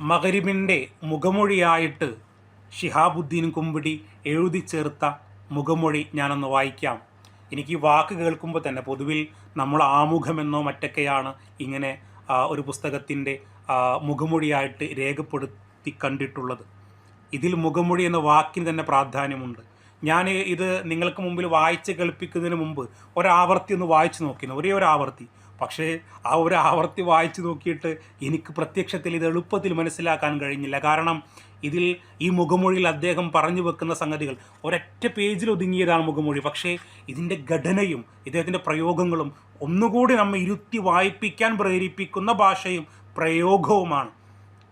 മകരിബിന്റെ മുഖമൊഴിയായിട്ട് ഷിഹാബുദ്ദീൻ കുമ്പിടി എഴുതി ചേർത്ത മുഖമൊഴി ഞാനൊന്ന് വായിക്കാം. എനിക്ക് വാക്ക് കേൾക്കുമ്പോൾ തന്നെ പൊതുവിൽ നമ്മൾ ആമുഖമെന്നോ മറ്റൊക്കെയാണ് ഇങ്ങനെ ഒരു പുസ്തകത്തിന്റെ മുഖമൊഴിയായിട്ട് രേഖപ്പെടുത്തി കണ്ടിട്ടുള്ളത്. ഇതിൽ മുഖമൊഴി എന്ന വാക്കിന് തന്നെ പ്രാധാന്യമുണ്ട്. ഞാൻ ഇത് നിങ്ങൾക്ക് മുമ്പിൽ വായിച്ച് കേൾപ്പിക്കുന്നതിന് മുമ്പ് ഒരാവർത്തി ഒന്ന് വായിച്ചു നോക്കിയിരുന്നു ഒരേ ഒരു ആവർത്തി പക്ഷേ ആ ഒരു ആവർത്തി വായിച്ചു നോക്കിയിട്ട് എനിക്ക് പ്രത്യക്ഷത്തിൽ ഇത് എളുപ്പത്തിൽ മനസ്സിലാക്കാൻ കഴിഞ്ഞില്ല. കാരണം ഇതിൽ ഈ മുഖമൊഴിയിൽ അദ്ദേഹം പറഞ്ഞു വെക്കുന്ന സംഗതികൾ ഒരൊറ്റ പേജിൽ ഒതുങ്ങിയതാണ് മുഖമൊഴി. പക്ഷേ ഇതിന്റെ ഘടനയും ഇദ്ദേഹത്തിന്റെ പ്രയോഗങ്ങളും ഒന്നുകൂടി നമ്മെ ഇരുത്തി വായിപ്പിക്കാൻ പ്രേരിപ്പിക്കുന്ന ഭാഷയും പ്രയോഗവുമാണ്.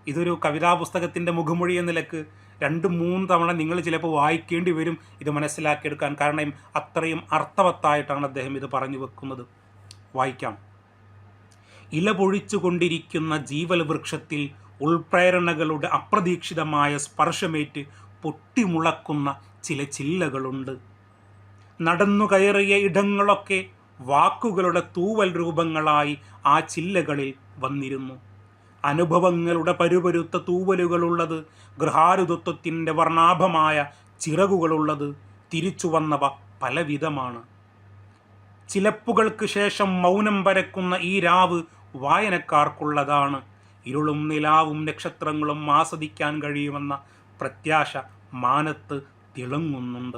ഇതൊരു കവിതാ പുസ്തകത്തിന്റെ മുഖമൊഴി എന്ന നിലയ്ക്ക് രണ്ട് മൂന്ന് തവണ നിങ്ങൾ ചിലപ്പോൾ വായിക്കേണ്ടി വരും ഇത് മനസ്സിലാക്കിയെടുക്കാൻ. കാരണം അത്രയും അർത്ഥവത്തായിട്ടാണ് അദ്ദേഹം ഇത് പറഞ്ഞു വെക്കുന്നത്. വായിക്കാം. ഇല പൊഴിച്ചുകൊണ്ടിരിക്കുന്ന ജീവൽ വൃക്ഷത്തിൽ ഉൾപ്രേരണകളുടെ അപ്രതീക്ഷിതമായ സ്പർശമേറ്റ് പൊട്ടിമുളക്കുന്ന ചില ചില്ലകളുണ്ട്. നടന്നു കയറിയ ഇടങ്ങളൊക്കെ വാക്കുകളുടെ തൂവൽ രൂപങ്ങളായി ആ ചില്ലകളിൽ വന്നിരുന്നു. അനുഭവങ്ങളുടെ പരുപരുത്ത തൂവലുകളുള്ളത് ഗൃഹാരുതത്വത്തിന്റെ വർണാഭമായ ചിറകുകളുള്ളത് തിരിച്ചു വന്നവ പലവിധമാണ്. ചിലപ്പുകൾക്ക് ശേഷം മൗനം പരക്കുന്ന ഈ രാവ് വായനക്കാർക്കുള്ളതാണ്. ഇരുളും നിലാവും നക്ഷത്രങ്ങളും ആസ്വദിക്കാൻ കഴിയുമെന്ന പ്രത്യാശ മാനത്ത് തിളങ്ങുന്നുണ്ട്.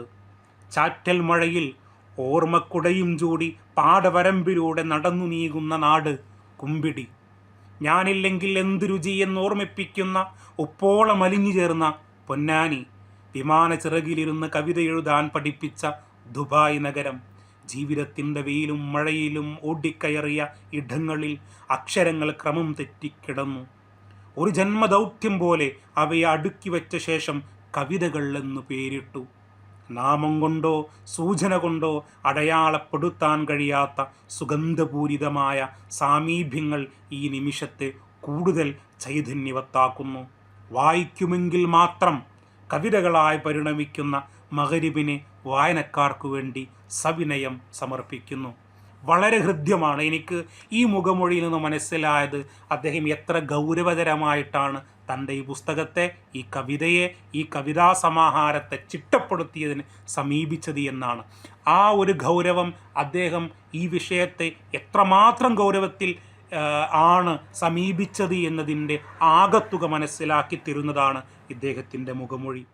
ചാറ്റൽ മഴയിൽ ഓർമ്മക്കുടയും ചൂടി പാടവരമ്പിലൂടെ നടന്നു നീങ്ങുന്ന നാട് കുമ്പിടി. ഞാനില്ലെങ്കിൽ എന്ത് രുചി എന്നോർമ്മിപ്പിക്കുന്ന ഉപ്പോളം അലിഞ്ഞു ചേർന്ന പൊന്നാനി. വിമാന ചിറകിലിരുന്ന് കവിത എഴുതാൻ പഠിപ്പിച്ച ദുബായ് നഗരം. ജീവിതത്തിന്റെ വെയിലും മഴയിലും ഓടിക്കയറിയ ഇടങ്ങളിൽ അക്ഷരങ്ങൾ ക്രമം തെറ്റിക്കിടന്നു. ഒരു ജന്മദൗത്യം പോലെ അവയെ അടുക്കി വെച്ച ശേഷം കവിതകൾ എന്ന് പേരിട്ടു. നാമം കൊണ്ടോ സൂചന കൊണ്ടോ അടയാളപ്പെടുത്താൻ കഴിയാത്ത സുഗന്ധപൂരിതമായ സാമീപ്യങ്ങൾ ഈ നിമിഷത്തെ കൂടുതൽ ചൈതന്യവത്താക്കുന്നു. വായിക്കുമെങ്കിൽ മാത്രം കവിതകളായി പരിണമിക്കുന്ന മകരിബിനെ വായനക്കാർക്കു വേണ്ടി സവിനയം സമർപ്പിക്കുന്നു. വളരെ ഹൃദ്യമാണ്. എനിക്ക് ഈ മുഖമൊഴിയിൽ നിന്ന് മനസ്സിലായത് അദ്ദേഹം എത്ര ഗൗരവതരമായിട്ടാണ് തന്റെ ഈ പുസ്തകത്തെ ഈ കവിതയെ ഈ കവിതാ സമാഹാരത്തെ ചിട്ടപ്പെടുത്തിയതിന് സമീപിച്ചത് എന്നാണ്. ആ ഒരു ഗൗരവം അദ്ദേഹം ഈ വിഷയത്തെ എത്രമാത്രം ഗൗരവത്തിൽ ആണ് സമീപിച്ചത് എന്നതിന്റെ ആകത്തുക മനസ്സിലാക്കി തരുന്നതാണ് ഇദ്ദേഹത്തിന്റെ മുഖമൊഴി.